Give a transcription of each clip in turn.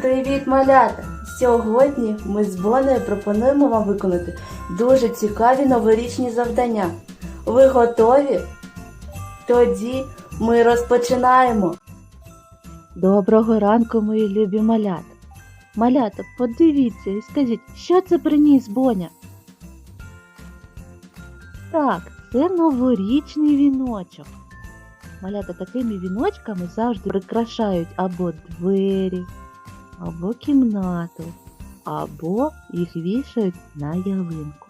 Привіт, малята! Сьогодні ми з Бонею пропонуємо вам виконати дуже цікаві новорічні завдання. Ви готові? Тоді ми розпочинаємо. Доброго ранку, мої любі малята. Малята, подивіться і скажіть, що це приніс Боня? Так, це новорічний віночок. Малята такими віночками завжди прикрашають або двері, або кімнату, або їх вішають на ялинку.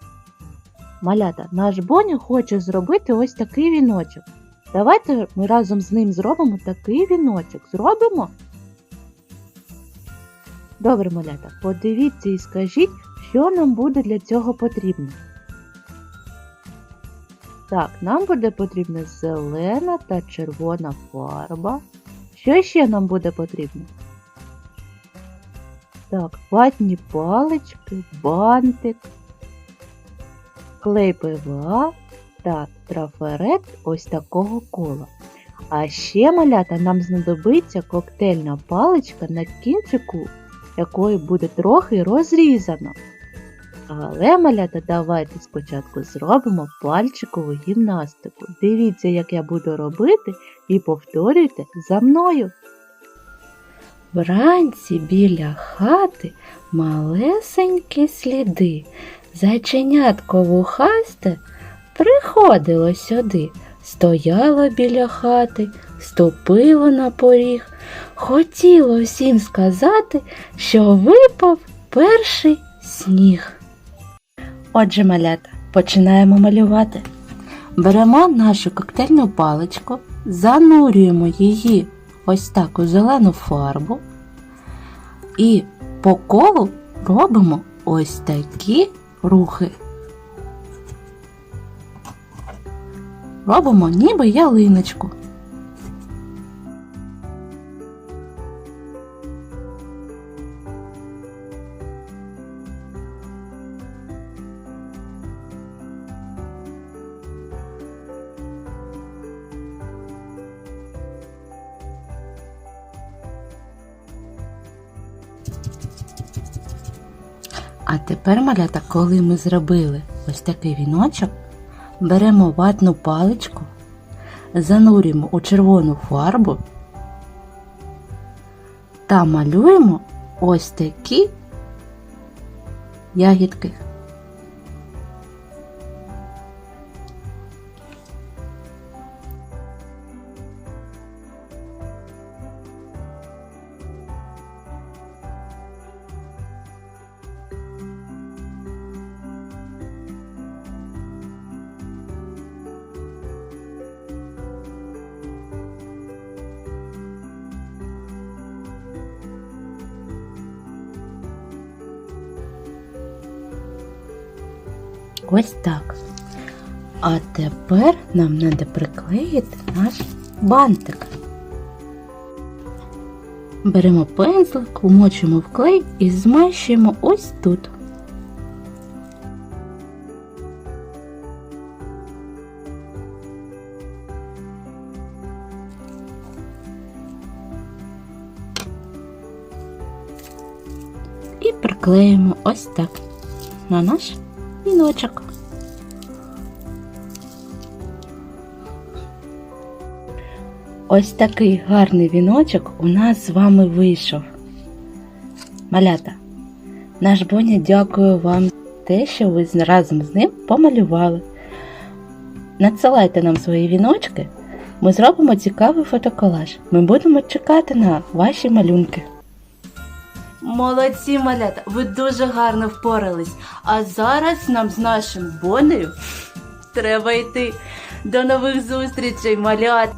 Малята, наш Боня хоче зробити ось такий віночок. Давайте ми разом з ним зробимо такий віночок. Зробимо? Добре, малята, подивіться і скажіть, що нам буде для цього потрібно. Так, нам буде потрібна зелена та червона фарба. Що ще нам буде потрібно? Так, ватні палички, бантик, клей ПВА та трафарет ось такого кола. А ще малята нам знадобиться коктейльна паличка на кінчику, якої буде трохи розрізано. Але, малята, давайте спочатку зробимо пальчикову гімнастику. Дивіться, як я буду робити, і повторюйте за мною. Вранці біля хати малесенькі сліди. Зайченятко вухасте приходило сюди, стояло біля хати, ступило на поріг, хотіло всім сказати, що випав перший сніг. Отже, малята, починаємо малювати. Беремо нашу коктейльну паличку, занурюємо її ось таку зелену фарбу і по колу робимо ось такі рухи. Робимо ніби ялиночку. А тепер, малята, коли ми зробили ось такий віночок, беремо ватну паличку, занурюємо у червону фарбу та малюємо ось такі ягідки. Ось так. А тепер нам треба приклеїти наш бантик. Беремо пензлик, вмочимо в клей і змащуємо ось тут. І приклеїмо ось так на наш віночок. Ось такий гарний віночок у нас з вами вийшов. Малята, наш Боня дякую вам за те, що ви разом з ним помалювали. Надсилайте нам свої віночки, ми зробимо цікавий фотоколаж. Ми будемо чекати на ваші малюнки. Молодці, малята, ви дуже гарно впорались. А зараз нам з нашим бонею треба йти. До нових зустрічей, малят!